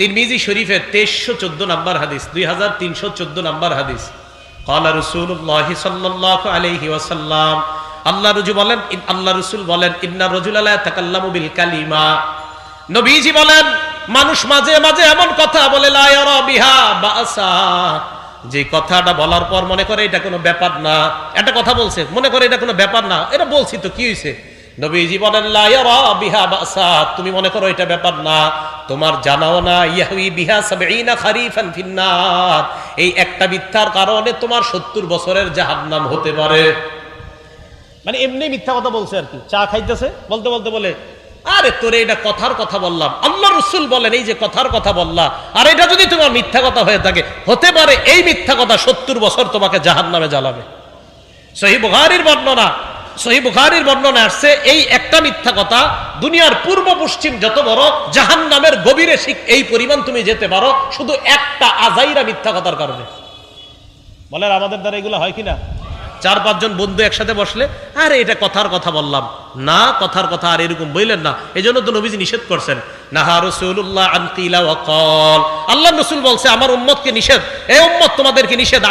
তিরমিজি শরীফের তেইশশো চোদ্দ নম্বর হাদিস, দুই হাজার তিনশো চোদ্দ নম্বর হাদিস। কলা রসুল্লাহ আলহি ওসাল্লাম আল্লাহ রুজু বলেন আল্লাহ রসুল বলেন, ইন্না রজুল আল্লাহ তাকাল্লামু বিল কালিমা। নবীজি বলেন, মানুষ মাঝে মাঝে এমন কথা বলে বিহা বাসা যে কথাটা বলার পর মনে করে এটা কোনো ব্যাপার না। একটা কথা বলছে, মনে করে এটা কোনো ব্যাপার না। এটা বলছি তো, কি হয়েছে নবীজি বলেন বিহা তুমি মনে করো এটা ব্যাপার না। তোমার জানাও না ইয়াহুই বিহা এই একটা মিথ্যার কারণে তোমার সত্তর বছরের জাহান্নাম হতে পারে। মানে এমনি মিথ্যা কথা বলছে আর কি। চা খাইতেছে? বলতে বলতে বলে, আরে তোরে এটা কথার কথা বললাম। আল্লাহ রসুল বলেন, এই যে কথার কথা বললা, আর এটা যদি তোমার মিথ্যা কথা হয়ে থাকে, হতে পারে এই মিথ্যা কথা সত্তর বছর তোমাকে জাহান নামে জ্বালাবে। সহি বুখারির বর্ণনা সহি বর্ণনা আসছে, এই একটা মিথ্যা কথা, দুনিয়ার পূর্ব পশ্চিম যত বড় জাহান নামের গভীরে শিখ এই পরিমাণ তুমি যেতে পারো, শুধু একটা আজাইরা মিথ্যা কথার কারণে। বলেন, আমাদের দ্বারা এগুলো হয় কিনা? চার পাঁচজন বন্ধু একসাথে বসলে, আরে, এটা কথার কথা বললাম। না, কথার কথা আর এরকম বললেন না। এই জন্য তো নবীজি নিষেধ করছেন। নাহা রসুল্লাহ আল্লাহ আমার নিষেধ। তোমাদেরকে নিষেধ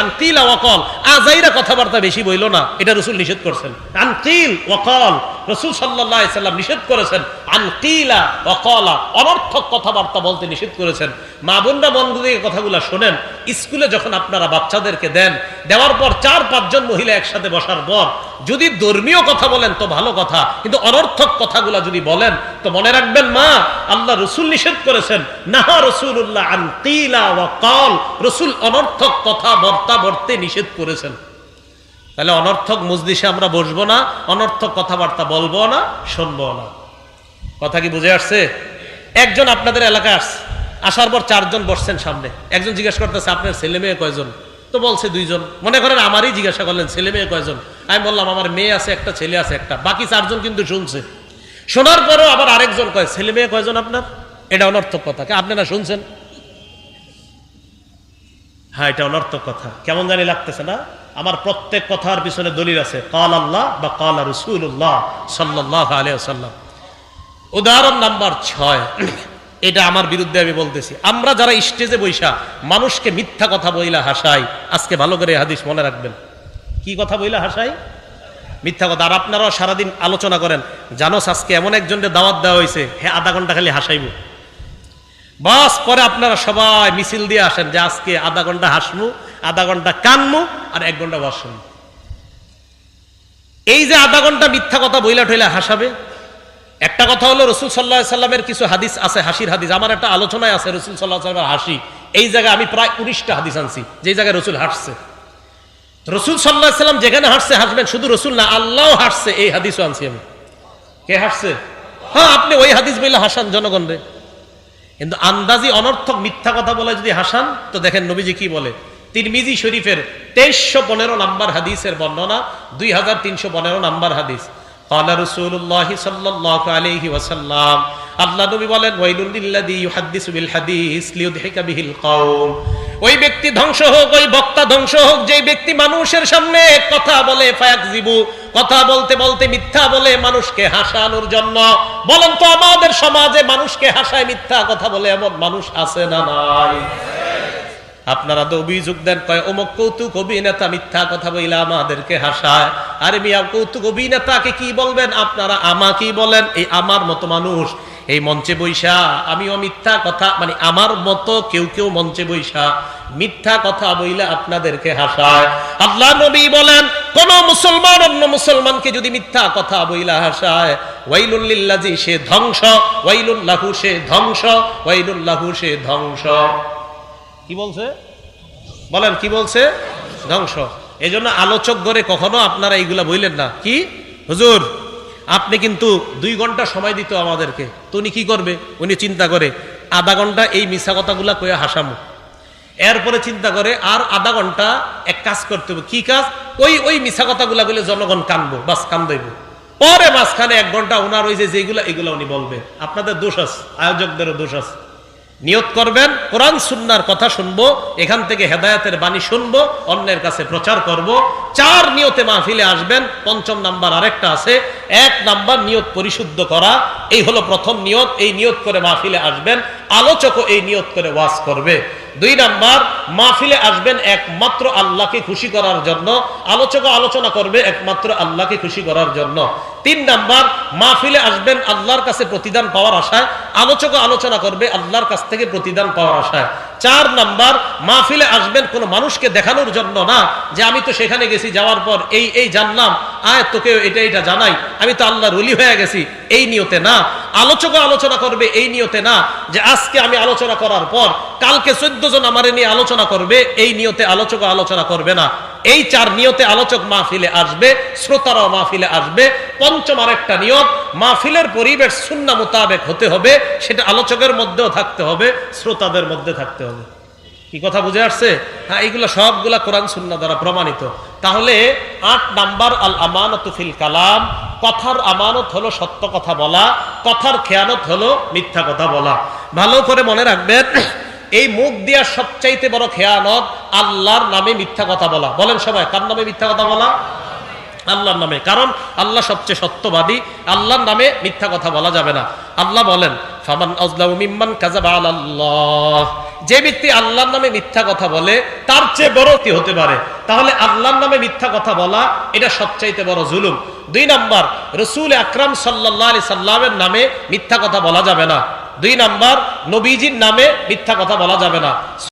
কথাবার্তা বেশি বইল না, এটা রসুল নিষেধ করছেন। আনকিল ওয়াকল। রসুল সাল্লাহ সাল্লাম নিষেধ করেছেন আনকিলা ওয়াকলা অনর্থক কথাবার্তা বলতে নিষেধ করেছেন। মা বোনরা বন্ধু থেকে কথাগুলো শোনেন। স্কুলে যখন আপনারা বাচ্চাদেরকে দেন, দেওয়ার পর চার পাঁচজন মহিলা একসাথে বসার পর, যদি ধর্মীয় কথা বলেন তো ভালো কথা, কিন্তু অনর্থক কথাগুলা যদি বলেন, তো মনে রাখবেন, মা, আল্লাহ রসুল নিষেধ করেছেন। নাহা রসুল্লাহ আনকিলা ওয়া কল রসুল অনর্থক কথা, বর্তা বর্তে নিষেধ করেছেন। তাহলে অনর্থক মজলিসে আমরা বসবো না, অনর্থক কথাবার্তা বলব না, শুনব না। কথা কি বুঝে আসছে? একজন আপনাদের এলাকায় আসছে, আসার পর চারজন বসছেন সামনে। একজন জিজ্ঞেস করতেছে, আপনার ছেলে মেয়ে কয়জন? তো বলছে দুইজন। মনে করেন আমারই জিজ্ঞাসা করলেন, ছেলে মেয়ে কয়জন? আমি বললাম, আমার মেয়ে আছে, একটা ছেলে আছে, একটা। বাকি চারজন কিন্তু শুনছে। শোনার পরেও আবার আরেকজন কয়, ছেলে মেয়ে কয়জন আপনার? এটা অনর্থক কথা, কে আপনারা শুনছেন? হ্যাঁ এটা অনর্থক কথা। কেমন জানি লাগতেছে না? আমার প্রত্যেক কথার পিছনে দলিল আছে। কাল আল্লাহ বা কাল রসুল্লাহ সাল্লাহ আলিয়াল্লাম উদাহরণ নাম্বার ছয়। এটা আমার বিরুদ্ধে আমি বলতেছি। আমরা যারা স্টেজে বৈশা মানুষকে মিথ্যা কথা বইলা হাসাই, আজকে ভালো করে হাদিস মনে রাখবেন। কি কথা বইলা হাসাই? মিথ্যা কথা। আর আপনারাও সারাদিন আলোচনা করেন জানোস আজকে এমন একজনকে দাওয়াত দেওয়া হয়েছে হ্যাঁ আধা ঘণ্টা খালি হাসাইব। বাস পরে আপনারা সবাই মিছিল দিয়ে আসেন যে আজকে আধা ঘণ্টা হাসমু আধা ঘণ্টা কানমু আর এক ঘণ্টা বসুন এই যে আধা ঘণ্টা মিথ্যা কথা বইলা ঠইলা হাসাবে, একটা কথা হলো রসুল সাল্লাহ সাল্লামের কিছু হাদিস আছে, হাসির হাদিস। আমার একটা আলোচনায় আছে রসুল সাল্লাহ সাল্লামের হাসি। এই জায়গায় আমি প্রায় উনিশটা হাদিস আনছি যে জায়গায় রসুল হাসছে। রসুল সাল্লাহ সাল্লাম যেখানে হাসছে, হাসবেন শুধু রসুল না আল্লাহ হাসছে, এই হাদিসও আনছি আমি। কে হাসছে? হ্যাঁ আপনি ওই হাদিস বইলে হাসান জনগণ রে। কিন্তু আন্দাজি অনর্থক মিথ্যা কথা বলে যদি হাসান, তো দেখেন নবীজি কি বলে? তিরমিজি শরীফের তেইশশো পনেরো নাম্বার হাদিসের বর্ণনা, দুই হাজার তিনশো পনেরো নাম্বার হাদিস। ধ্বংস হোক যে ব্যক্তি মানুষের সামনে কথা বলে কথা বলতে বলতে মিথ্যা বলে মানুষকে হাসানোর জন্য। বলেন তো আমাদের সমাজে মানুষকে হাসায় মিথ্যা কথা বলে এমন মানুষ আছে না নাই? আপনারা তো অভিযোগ দেন, কয়, অমুক কৌতুক অভিনেতা মিথ্যা কথা বইলে আমাদেরকে হাসায়। আরে মিয়া, কৌতুক অভিনেতাকে কি বলবেন? আপনারা আমাকেই বলেন, এই আমার মতো মানুষ, এই মঞ্চে বৈশা আমিও মিথ্যা কথা মানে আমার মতো কেউ কেউ মঞ্চে বৈশা মিথ্যা কথা বইলে আপনাদেরকে হাসায়। আল্লাহ নবী বলেন, কোন মুসলমান অন্য মুসলমানকে যদি মিথ্যা কথা বইলা হাসায় ওয়াইলুল্লিল্লাজি সে ধ্বংস ওয়াইলুল্লাহু সে ধ্বংস ওয়াইলুল্লাহু সে ধ্বংস। কি বলছে? বলেন, কি বলছে? ধ্বংস। এই জন্য আলোচক ধরে কখনো আপনারা এইগুলা বললেন না। কি? হুজুর, আপনি কিন্তু দুই ঘণ্টা সময় দিত আমাদেরকে। তো উনি কি করবে? উনি চিন্তা করে, আধা ঘণ্টা এই মিশা কথাগুলা কয়ে হাসামু। এরপরে চিন্তা করে, আর আধা ঘণ্টা এক কাজ করতে হবে। কি কাজ? ওই ওই মিশা কথাগুলা বলে জনগণ কানবো, বাস কান্দাইব পরে মাঝখানে এক ঘণ্টা ওনার ওই যে যেগুলা, এগুলা উনি বলবে। আপনাদের দোষ আছে, আয়োজকদেরও দোষ আছে। নিয়ত করবেন, কোরআন, সুন্নার কথা শুনব, এখান থেকে হেদায়তের বাণী শুনব, অন্যের কাছে প্রচার করব, চার নিয়তে মাহফিলে আসবেন, পঞ্চম নাম্বার আরেকটা আছে, এক নাম্বার নিয়ত পরিশুদ্ধ করা, এই হলো প্রথম নিয়ত, এই নিয়ত করে মাহফিলে আসবেন, আলোচকও এই নিয়ত করে ওয়াজ করবে। দুই নাম্বার, মাহফিলে আসবেন একমাত্র আল্লাহকে খুশি করার জন্য। আলোচক আলোচনা করবে একমাত্র আল্লাহকে খুশি করার জন্য। তিন নাম্বার, মাহফিলে আসবেন আল্লাহর কাছে প্রতিদান পাওয়ার আশায়। আলোচক আলোচনা করবে আল্লাহর কাছ থেকে প্রতিদান পাওয়ার আশায়। চার নাম্বার, মাহফিলে আসবেন কোনো মানুষকে দেখানোর জন্য না যে আমি তো সেখানে গেছি, যাওয়ার পর এই এই জানলাম, আয় তোকে এটা এটা জানাই। আমি তো আল্লাহ রুলি হয়ে গেছি, এই নিয়তে না। আলোচক আলোচনা করবে, এই নিয়তে না। যে আজকে আমি আলোচনা করার পর, কালকে চোদ্দ জন আমার নিয়ে আলোচনা করবে, এই নিয়তে আলোচক আলোচনা করবে না। এই চার নিয়তে আলোচক মাহফিলে আসবে, শ্রোতারাও মাহফিলে আসবে। পঞ্চম আরেকটা নিয়ত, মাহফিলের পরিবেশ সুন্না মোতাবেক হতে হবে, সেটা আলোচকের মধ্যেও থাকতে হবে, শ্রোতাদের মধ্যে থাকতে হবে। কি কথা বুঝে আসছে? হ্যাঁ এইগুলো সবগুলা কোরআন সুন্না দ্বারা প্রমাণিত। তাহলে আট নাম্বার, আল আমানত ফিল কালাম, কথার আমানত হলো সত্য কথা বলা, কথার খেয়ানত হলো মিথ্যা কথা বলা। ভালো করে মনে রাখবেন, এই মুখ দিয়া সবচাইতে বড় খেয়ানত আল্লাহর নামে মিথ্যা কথা বলা। বলেন সবাই, কার নামে মিথ্যা কথা বলা? আল্লাহর নামে। কারণ আল্লাহ সবচেয়ে সত্যবাদী, আল্লাহর নামে মিথ্যা কথা বলা যাবে না। আল্লাহ বলেন, ফামান আজলামু মিম্মান কাযাবা আলাল্লাহ। যে ব্যক্তি আল্লাহর নামে মিথ্যা কথা বলে, তার চেয়ে বড় কি হতে পারে। তাহলে আল্লাহর নামে মিথ্যা কথা বলা, এটা সবচাইতে বড় জুলুম। দুই নাম্বার, রসুল আকরাম সাল্লাল্লাহু আলাইহি সাল্লামের নামে মিথ্যা কথা বলা যাবে না। দুই নাম্বার, নবীজির নামে মিথ্যা কথা বলা যাবে না।